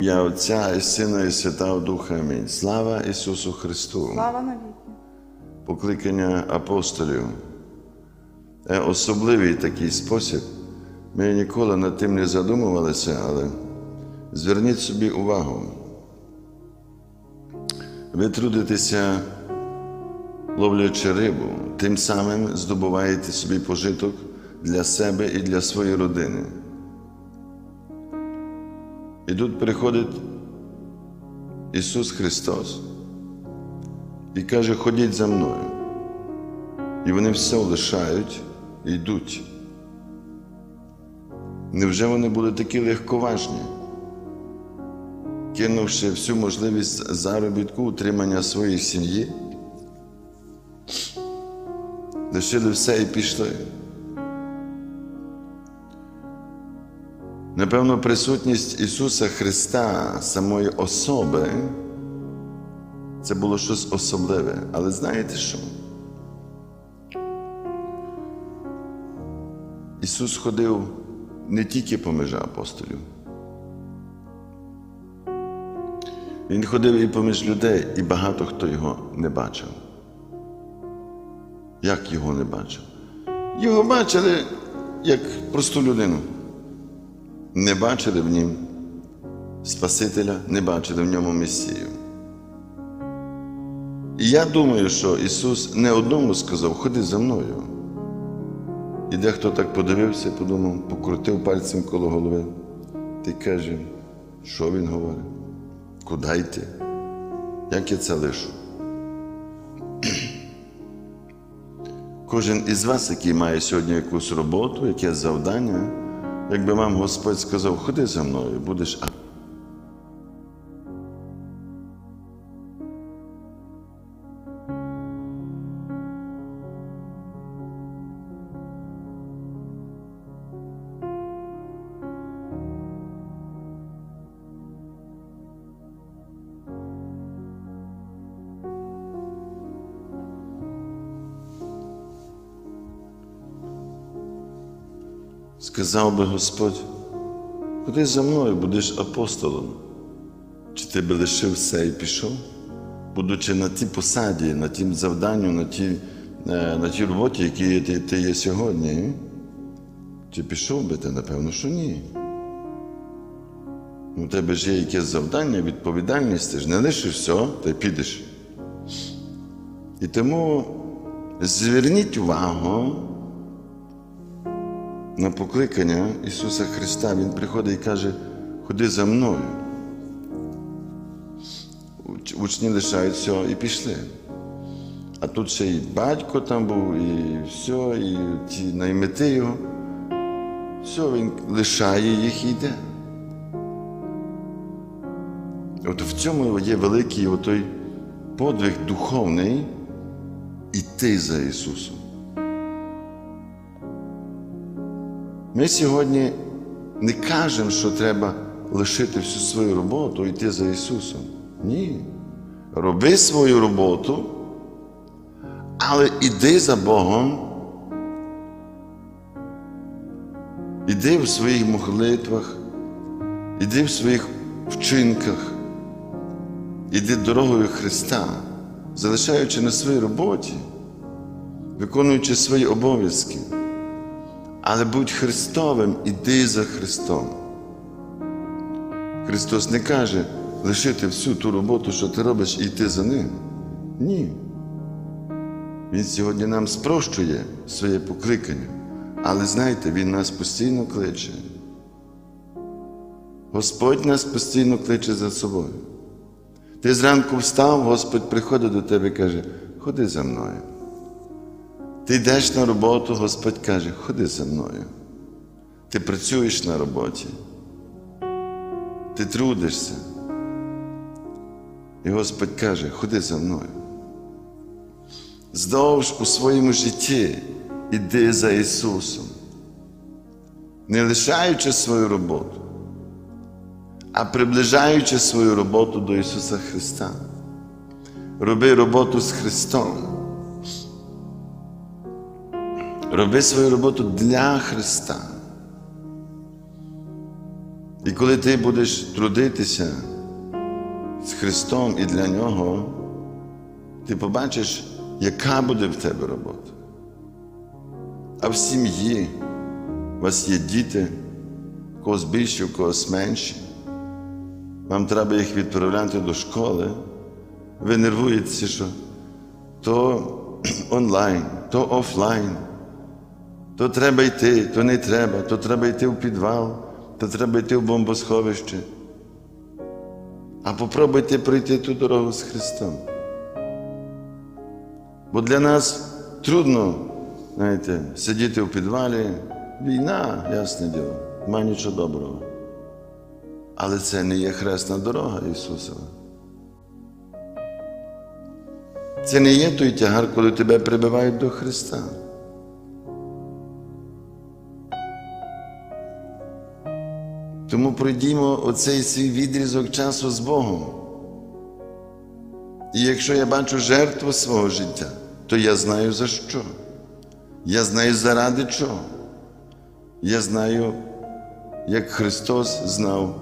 Я Отця і Сина, і Святого Духа. Амінь. Слава Ісусу Христу! Слава навіки. Покликання апостолів. Е, Особливий такий спосіб. Ми ніколи над тим не задумувалися, але зверніть собі увагу. Ви трудитеся, ловлячи рибу, тим самим здобуваєте собі пожиток для себе і для своєї родини. І тут приходить Ісус Христос і каже, ходіть за мною. І вони все лишають і йдуть. Невже вони були такі легковажні, кинувши всю можливість заробітку, утримання своєї сім'ї? Лишили все і пішли. Напевно, присутність Ісуса Христа, самої особи, це було щось особливе. Але знаєте що? Ісус ходив не тільки поміж апостолів. Він ходив і поміж людей, і багато хто його не бачив. Як його не бачив? Його бачили як просту людину. Не бачили в нім Спасителя, не бачили в ньому Месію. І я думаю, що Ісус не одному сказав, ходи за мною. І дехто так подивився, подумав, покрутив пальцем коло голови. Ти каже, що він говорить? Куди йти? Як я це лишу? Кожен із вас, який має сьогодні якусь роботу, якесь завдання, якби вам Господь сказав, ходи за мною, будеш. Сказав би Господь, ходи за мною, будеш апостолом. Чи ти би лишив все і пішов, будучи на тій посаді, на тім завданню, на тій, е, на тій роботі, які ти, ти є сьогодні? Чи пішов би ти? Напевно, що ні. У тебе ж є якесь завдання, відповідальність, ти ж не лишиш все, й підеш. І тому зверніть увагу на покликання Ісуса Христа, Він приходить і каже, ходи за мною. Учні лишають все і пішли. А тут ще і батько там був, і все, і ті наймити його. Все, він лишає їх і йде. От в цьому є великий отой подвиг духовний іти за Ісусом. Ми сьогодні не кажемо, що треба лишити всю свою роботу і йти за Ісусом. Ні. Роби свою роботу, але іди за Богом. Іди в своїх молитвах, іди в своїх вчинках, іди дорогою Христа, залишаючи на своїй роботі, виконуючи свої обов'язки. Але будь Христовим, іди за Христом. Христос не каже лишити всю ту роботу, що ти робиш, і йти за ним. Ні. Він сьогодні нам спрощує своє покликання. Але знаєте, Він нас постійно кличе. Господь нас постійно кличе за собою. Ти зранку встав, Господь приходить до тебе і каже, ходи за мною. Ти йдеш на роботу, Господь каже, ходи за мною. Ти працюєш на роботі, ти трудишся. І Господь каже, ходи за мною. Здовж у своєму житті іди за Ісусом, не лишаючи свою роботу, а приближаючи свою роботу до Ісуса Христа. Роби роботу з Христом. Роби свою роботу для Христа. І коли ти будеш трудитися з Христом і для Нього, ти побачиш, яка буде в тебе робота. А в сім'ї у вас є діти, когось більше, когось менші. Вам треба їх відправляти до школи. Ви нервуєтеся, що то онлайн, то офлайн, то треба йти, то не треба, то треба йти в підвал, то треба йти в бомбосховище. А попробуйте пройти ту дорогу з Христом. Бо для нас трудно, знаєте, сидіти в підвалі. Війна, ясне діло, нема нічого доброго. Але це не є хресна дорога Ісусова. Це не є той тягар, коли тебе прибивають до Христа. Тому пройдімо оцей свій відрізок часу з Богом. І якщо я бачу жертву свого життя, то я знаю за що. Я знаю заради чого. Я знаю, як Христос знав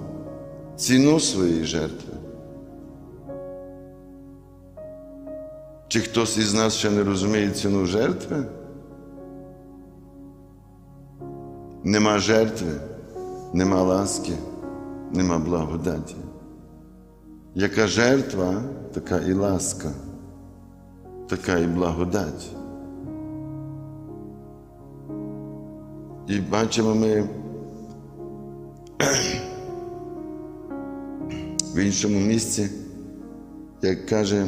ціну своєї жертви. Чи хтось із нас ще не розуміє ціну жертви? Нема жертви, нема ласки, нема благодаті. Яка жертва, така і ласка, така і благодать. І бачимо ми в іншому місці, як каже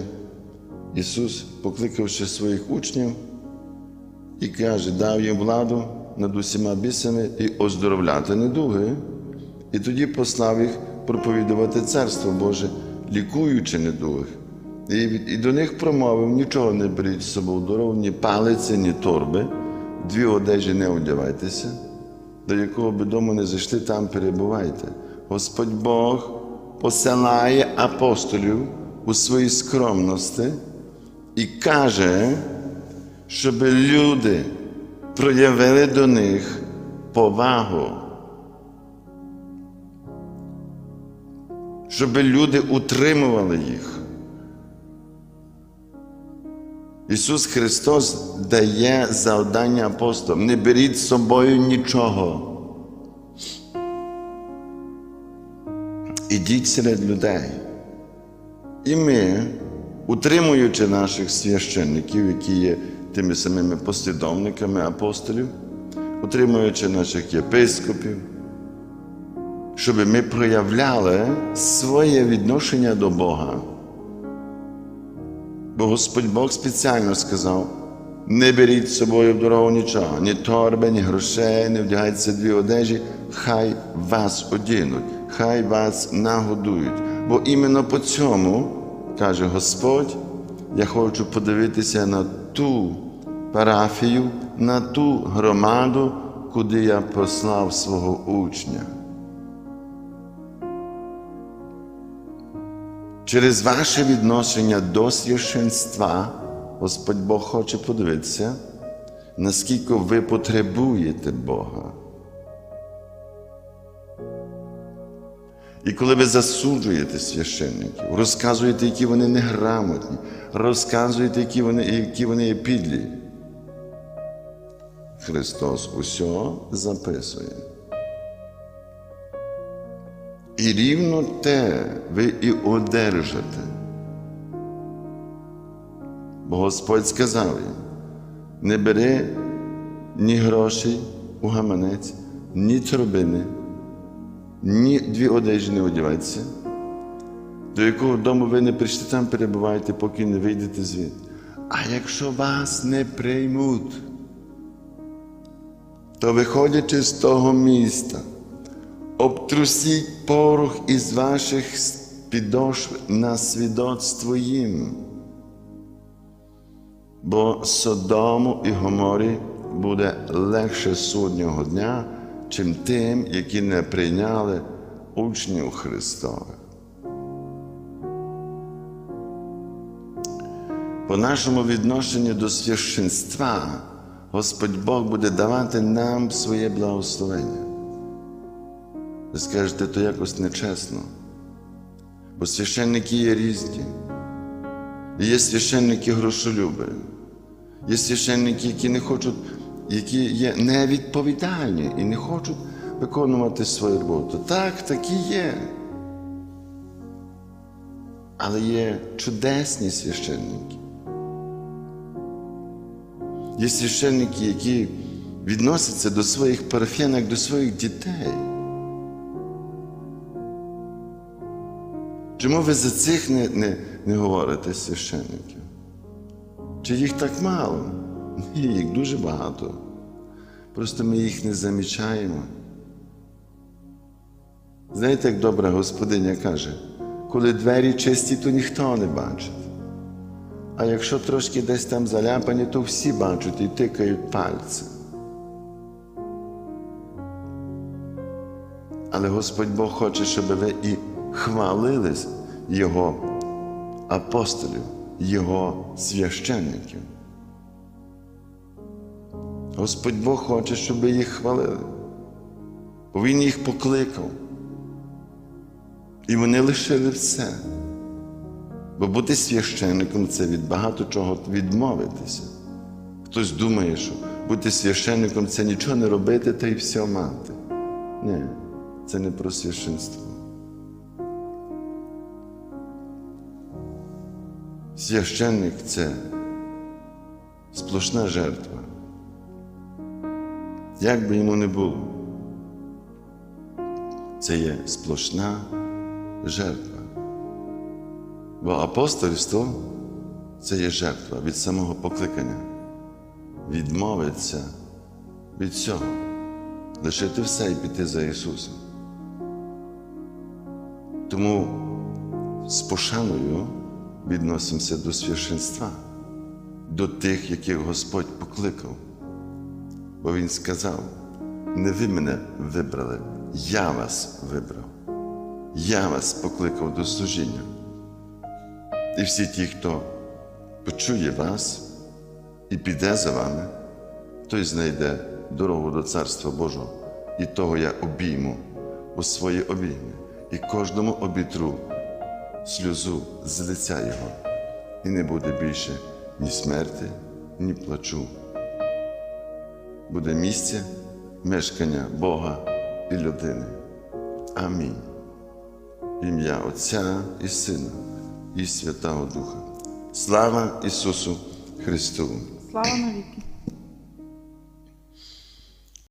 Ісус, покликавши своїх учнів, і каже, дав їм владу над усіма бісами і оздоровляти недуги, і тоді послав їх проповідувати Царство Боже, лікуючи недуги. І, і до них промовив: нічого не беріть з собою дорогу, ні палиці, ні торби, дві одежі не одягайтеся, до якого би дому не зайшли, там перебувайте. Господь Бог посилає апостолів у своїй скромності і каже, щоб люди проявили до них повагу. Щоб люди утримували їх. Ісус Христос дає завдання апостолам. Не беріть з собою нічого. Ідіть серед людей. І ми, утримуючи наших священників, які є тими самими послідовниками апостолів, утримуючи наших єпископів, щоб ми проявляли своє відношення до Бога. Бо Господь Бог спеціально сказав: не беріть з собою в дорогу нічого, ні торби, ні грошей, не вдягайтеся дві одежі, хай вас одінуть, хай вас нагодують. Бо іменно по цьому, каже Господь, я хочу подивитися на ту парафію, на ту громаду, куди я послав свого учня. Через ваше відношення до священства Господь Бог хоче подивитися, наскільки ви потребуєте Бога. І коли ви засуджуєте священників, розказуєте, які вони неграмотні, розказуєте, які вони, які вони є підлі, Христос усе записує. І рівно те ви і одержите. Бо Господь сказав їм, не бери ні грошей у гаманець, ні торбини, ні дві одежі не одягайтеся, до якого дому ви не прийшли, там перебувайте, поки не вийдете звідти. А якщо вас не приймуть, то виходячи з того міста, обтрусіть порох із ваших підошв на свідоцтво їм. Бо Содому і Гоморі буде легше суднього дня, чим тим, які не прийняли учнів Христових. По нашому відношенню до священства Господь Бог буде давати нам своє благословення. Ви скажете, то якось нечесно. Бо священники є різні. Є священники грошолюби, є священники, які не хочуть, які є невідповідальні і не хочуть виконувати свою роботу. Так, такі є. Але є чудесні священники. Є священники, які відносяться до своїх парафіян як до своїх дітей. Чому ви за цих не, не, не говорите священників? Чи їх так мало? Їх дуже багато. Просто ми їх не замічаємо. Знаєте, як добра господиня каже, коли двері чисті, то ніхто не бачить. А якщо трошки десь там заляпані, то всі бачать і тикають пальці. Але Господь Бог хоче, щоб ви і хвалились Його апостолів, Його священників. Господь Бог хоче, щоб їх хвалили. Бо Він їх покликав. І вони лишили все. Бо бути священником це від багато чого відмовитися. Хтось думає, що бути священником це нічого не робити та й все мати. Ні, це не про священство. Священник це сплошна жертва. Як би йому не було, це є сплошна жертва. Бо апостольство це є жертва від самого покликання. Відмовитися від цього, лишити все і піти за Ісусом. Тому з пошаною відносимося до священства, до тих, яких Господь покликав. Бо Він сказав: не ви мене вибрали, я вас вибрав. Я вас покликав до служіння. І всі ті, хто почує вас і піде за вами, той знайде дорогу до Царства Божого. І того я обійму у свої обійми, і кожному обітру сльозу з лиця Його, і не буде більше ні смерти, ні плачу. Буде місце мешкання Бога і людини. Амінь. Ім'я Отця і Сина, і Святого Духа. Слава Ісусу Христу! Слава навіки.